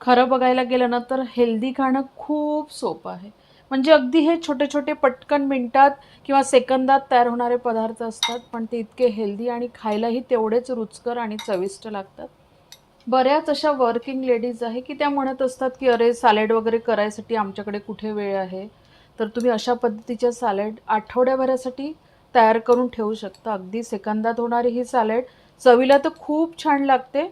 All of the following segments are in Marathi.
खरं बघायला गेलं ना तर हेल्दी खाणं खूप सोपं आहे. म्हणजे अगदी हे छोटे छोटे पटकन मिनटात किंवा सेकंदात तयार होणारे पदार्थ असतात पण ते इतके हेल्दी आणि खायलाही तेवढेच रुचकर आणि चविष्ट लागतात. बऱ्याच अशा वर्किंग लेडीज आहे की त्या म्हणत असतात की अरे सॅलेड वगैरे करायसाठी आमच्याकडे कुठे वेळ आहे? तर तुम्ही अशा पद्धतीच्या सॅलेड आठवड्याभरासाठी तयार करून ठेवू शकता. अगदी सेकंदात होणारी ही सॅलेड चवीला तर खूप छान लागते.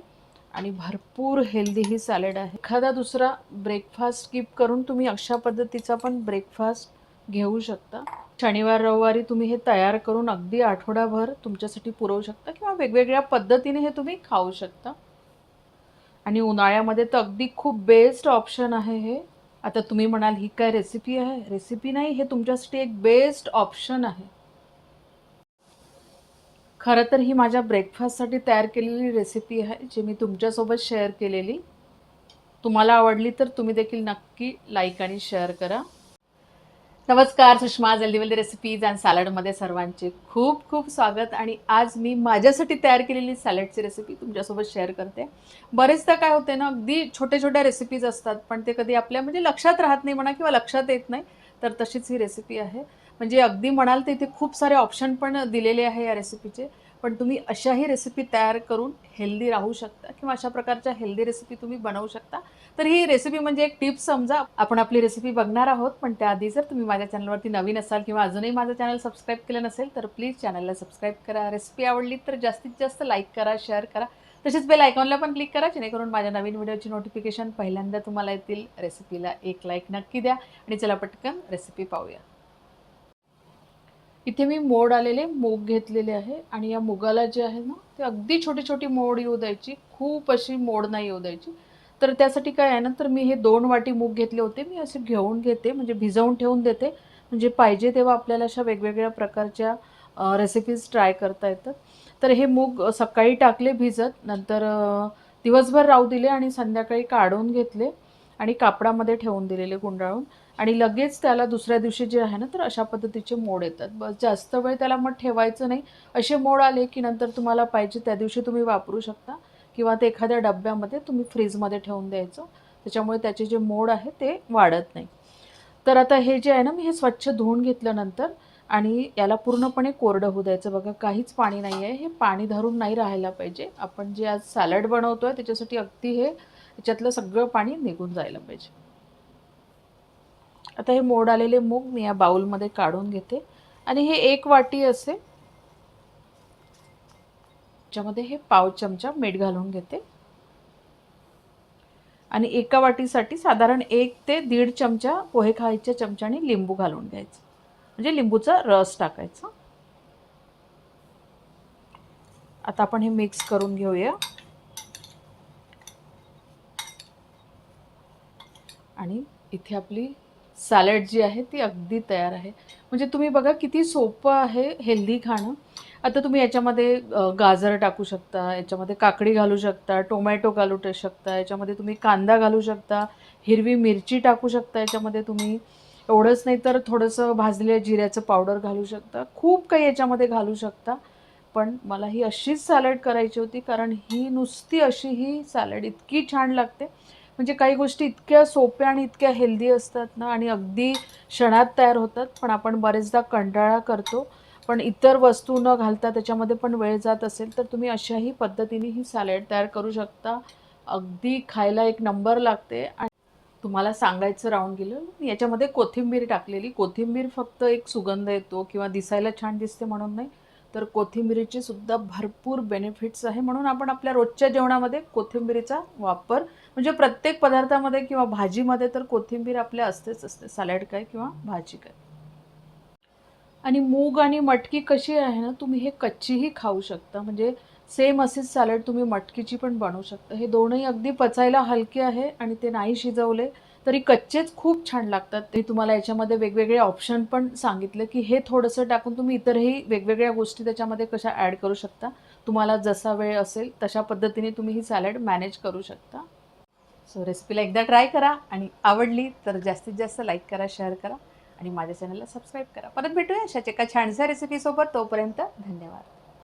आणि भरपूर हेल्दी ही सॅलेड आहे. एखादा दुसरा ब्रेकफास्ट स्किप करून तुम्ही अशा पद्धतीचा पण ब्रेकफास्ट घेऊ शकता. शनिवार रविवारी तुम्ही हे तयार करून अगदी आठवडाभर तुमच्यासाठी पुरवू शकता किंवा वेगवेगळ्या पद्धतीने हे तुम्ही खाऊ शकता. आणि उन्हाळ्यामध्ये तर अगदी खूप बेस्ट ऑप्शन आहे हे. आता तुम्ही म्हणाल ही काय रेसिपी आहे? रेसिपी नाही हे तुमच्यासाठी एक बेस्ट ऑप्शन आहे. खरं तर ही माझ्या ब्रेकफास्टसाठी तयार केलेली रेसिपी आहे जी मी तुमच्यासोबत शेअर केलेली. तुम्हाला आवडली तर तुम्ही देखील नक्की लाईक आणि शेअर करा. नमस्कार सुषमा जल्दीवल्दी रेसिपीज अँड सॅलडमध्ये सर्वांचे खूप खूप स्वागत. आणि आज मी माझ्यासाठी तयार केलेली सॅलडची रेसिपी तुमच्यासोबत शेअर करते. बरेचदा काय होते ना अगदी छोट्या छोट्या रेसिपीज असतात पण ते कधी आपल्या म्हणजे लक्षात राहत नाही म्हणा किंवा लक्षात येत नाही तर तशीच ही रेसिपी आहे. म्हणजे अगदी म्हणाल तर इथे खूप सारे ऑप्शन पण दिलेले आहे या रेसिपीचे पण तुम्ही अशाही रेसिपी तयार करून हेल्दी राहू शकता किंवा अशा प्रकारच्या हेल्दी रेसिपी तुम्ही बनवू शकता. तर ही रेसिपी म्हणजे एक टिप्स समजा आपण आपली रेसिपी बघणार आहोत. पण त्याआधी जर तुम्ही माझ्या चॅनलवरती नवीन असाल किंवा अजूनही माझं चॅनल सबस्क्राईब केलं नसेल तर प्लीज चॅनलला सबस्क्राईब करा. रेसिपी आवडली तर जास्तीत जास्त लाईक करा शेअर करा. तसेच बेल आयकॉनला पण क्लिक करा. जेणेकरून माझ्या नवीन व्हिडिओची नोटिफिकेशन पहिल्यांदा तुम्हाला येतील. रेसिपीला एक लाईक नक्की द्या. आणि चला पटकन रेसिपी पाहूया. इथे मी मोड आलेले मूग घेतलेले आहे. आणि या मुगाला जे आहे ना ते अगदी छोटी छोटी मोड येऊ द्यायची. खूप अशी मोड नाही येऊ द्यायची. तर त्यासाठी काय आहे ना तर मी हे दोन वाटी मूग घेतले होते. मी असे घेऊन घेते म्हणजे भिजवून ठेवून देते. म्हणजे पाहिजे तेव्हा आपल्याला अशा वेगवेगळ्या प्रकारच्या रेसिपीज ट्राय करता येतात. तर हे मूग सकाळी टाकले भिजत. नंतर दिवसभर राहू दिले आणि संध्याकाळी काढून घेतले. आणि कापडामध्ये ठेवून दिलेले गुंडाळून. आणि लगेच त्याला दुसऱ्या दिवशी जे आहे ना तर अशा पद्धतीचे मोड येतात. बस जास्त वेळ त्याला मग ठेवायचं नाही. असे मोड आले की नंतर तुम्हाला पाहिजे त्या दिवशी तुम्ही वापरू शकता. किंवा ते एखाद्या डब्यामध्ये तुम्ही फ्रीजमध्ये ठेवून द्यायचं. त्याच्यामुळे त्याचे जे मोड आहे ते वाढत नाही. तर आता हे जे आहे ना मी हे स्वच्छ धुवून घेतल्यानंतर आणि याला पूर्णपणे कोरडं होऊ द्यायचं. बघा काहीच पाणी नाही आहे हे पाणी धरून नाही राहायला पाहिजे. आपण जे आज सॅलड बनवतो आहे त्याच्यासाठी अगदी हे त्याच्यातलं सगळं पाणी निघून जायला पाहिजे. आता हे मोड आलेले मूग मी या बाउलमध्ये काढून घेते. आणि हे एक वाटी असे ज्यामध्ये हे पाव चमचा मीठ घालून घेते. आणि एका वाटीसाठी साधारण एक ते दीड चमचा पोहे खायच्या चमच्याने लिंबू घालून घ्यायचं. म्हणजे लिंबूचा रस टाकायचा. आता आपण हे मिक्स करून घेऊया. आणि इथे आपली सॅलड जी आहे ती अगदी तयार आहे. म्हणजे तुम्ही बघा किती सोपं आहे हेल्दी खाणं. आता तुम्ही याच्यामध्ये गाजर टाकू शकता याच्यामध्ये काकडी घालू शकता टोमॅटो घालू शकता याच्यामध्ये तुम्ही कांदा घालू शकता हिरवी मिरची टाकू शकता याच्यामध्ये तुम्ही. एवढंच नाही तर थोडंसं भाजलेल्या जिऱ्याचं पावडर घालू शकता. खूप काही याच्यामध्ये घालू शकता. पण मला ही अशीच सॅलड करायची होती कारण ही नुसती अशी ही सॅलड इतकी छान लागते. म्हणजे काही गोष्टी इतक्या सोप्या आणि इतक्या हेल्दी असतात ना आणि अगदी क्षणात तयार होतात पण आपण बरेचदा कंटाळा करतो. पण इतर वस्तू न घालता त्याच्यामध्ये पण वेळ जात असेल तर तुम्ही अशाही पद्धतीने ही सॅलड तयार करू शकता. अगदी खायला एक नंबर लागते. आणि तुम्हाला सांगायचं राहून गेलं याच्यामध्ये कोथिंबीर टाकलेली. कोथिंबीर फक्त एक सुगंध येतो किंवा दिसायला छान दिसते म्हणून नाही. तर कोथिंबिरीची सुद्धा भरपूर बेनिफिट्स आहे. म्हणून आपण आपल्या रोजच्या जेवणामध्ये कोथिंबिरीचा वापर म्हणजे प्रत्येक पदार्थामध्ये किंवा भाजीमध्ये तर कोथिंबीर आपल्या असतेच असते सॅलड काय किंवा भाजी काय. आणि मूग आणि मटकी कशी आहे ना तुम्ही हे कच्चीही खाऊ शकता. म्हणजे सेम असेच सॅलड तुम्ही मटकीची पण बनवू शकता. हे दोनही अगदी पचायला हलके आहे आणि ते नाही शिजवले. तरी कच्चेच खूप छान लागतात. ते तुम्हाला याच्यामध्ये वेगवेगळे ऑप्शन पण सांगितले की हे थोडंसं टाकून तुम्ही इतरही वेगवेगळ्या गोष्टी त्याच्यामध्ये कशा ॲड करू शकता. तुम्हाला जसा वेळ असेल तशा पद्धतीने तुम्ही ही सॅलड मॅनेज करू शकता. सो रेसिपीला एकदा ट्राय करा आणि आवडली तर जास्तीत जास्त लाईक करा शेअर करा आणि माझ्या चॅनलला सबस्क्राईब करा. परत भेटूया अशाच एका छानशा रेसिपीसोबत तोपर्यंत धन्यवाद.